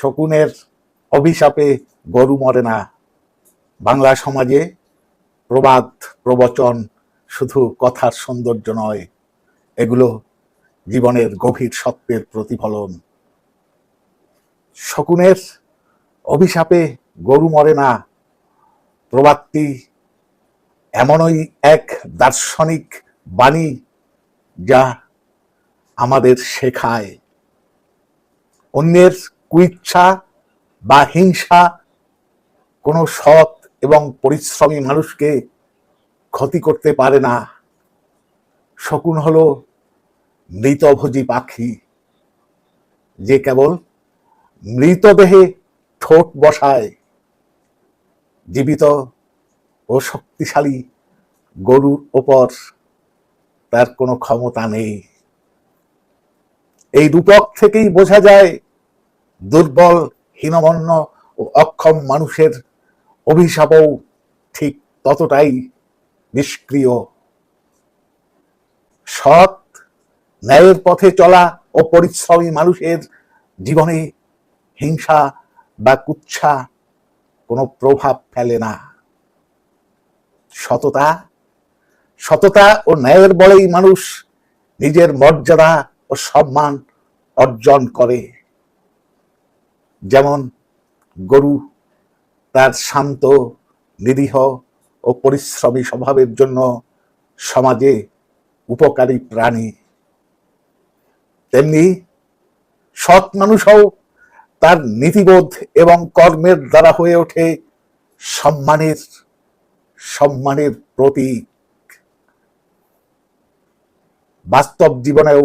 শকুনের অভিশাপে গরু মরে না। বাংলা সমাজে প্রবাদ, প্রবচন শুধু কথার সৌন্দর্য নয়, এগুলো জীবনের গভীর সত্যের প্রতিফলন। শকুনের অভিশাপে গরু মরে না, প্রবাদটি এমনই এক দার্শনিক বাণী যা আমাদের শেখায়। অন্যের কুইচ্ছা বা হিংসা, কোনো সৎ এবং পরিশ্রমী মানুষকে ক্ষতি করতে পারে না। শকুন হল মৃতভোজী পাখি, যে কেবল মৃতদেহে ঠোঁট বসায়। জীবিত ও শক্তিশালী গরুর ওপর তার কোনো ক্ষমতা নেই। এই রূপক থেকেই বোঝা যায় দুর্বল, হীনমন্য ও অক্ষম মানুষের অভিশাপও ঠিক ততটাই নিষ্ক্রিয়। সৎ, ন্যায়ের পথে চলা ও পরিশ্রমী মানুষের জীবনে হিংসা বা কুচ্ছা কোনো প্রভাব ফেলে না। সততা সততা ও ন্যায়ের বলেই মানুষ নিজের মর্যাদা ও সম্মান অর্জন করে। যেমন গরু তার শান্ত, নিরীহ ও পরিশ্রমী স্বভাবের জন্য সমাজে উপকারী প্রাণী। তেমনি সৎ মানুষও তার নীতিবোধ এবং কর্মের দ্বারা হয়ে ওঠে সম্মানের সম্মানের প্রতীক। বাস্তব জীবনেও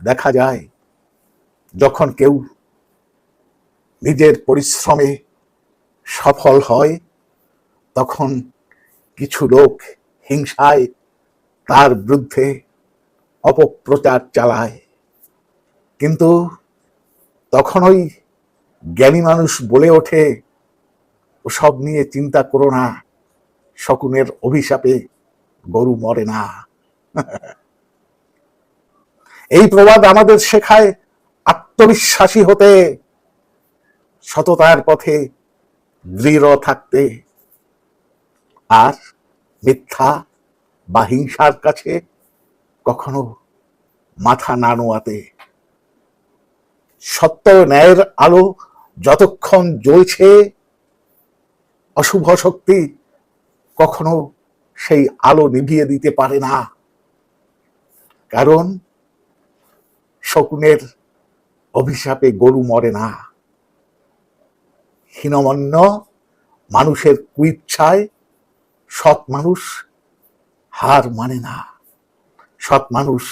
দেখা যায়, যখন কেউ নিজের পরিশ্রমে সফল হয়, তখন কিছু লোক হিংসায় তার বিরুদ্ধে অপপ্রচার চালায়। কিন্তু তখন ওই জ্ঞানী মানুষ বলে ওঠে, ওসব নিয়ে চিন্তা করো না, শকুনের অভিশাপে গরু মরে না। এই প্রবাদ আমাদের শেখায় আত্মবিশ্বাসী হতে। সততার পথে দৃঢ় থাকতে। আর মিথ্যা বা হিংসার কাছে কখনো মাথা না নোয়াতে। সত্য ন্যায়ের আলো যতক্ষণ জ্বলছে, অশুভ শক্তি কখনো সেই আলো নিভিয়ে দিতে পারে না। কারণ শকুনের অভিশাপে গরু মরে না। হীনমন্য, মানুষের কুইচ্ছায়, সৎ মানুষ হার মানে না। সৎ মানুষ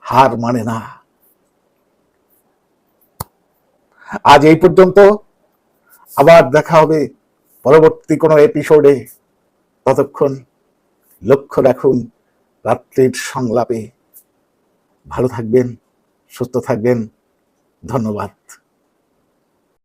হার মানে না। আজ এই পর্যন্ত আবার দেখা হবে পরবর্তী কোনো এপিসোডে। ততক্ষণ লক্ষ্য রাখুন রাত্রির সংলাপে। ভালো থাকবেন, সুস্থ থাকবেন। ধন্যবাদ।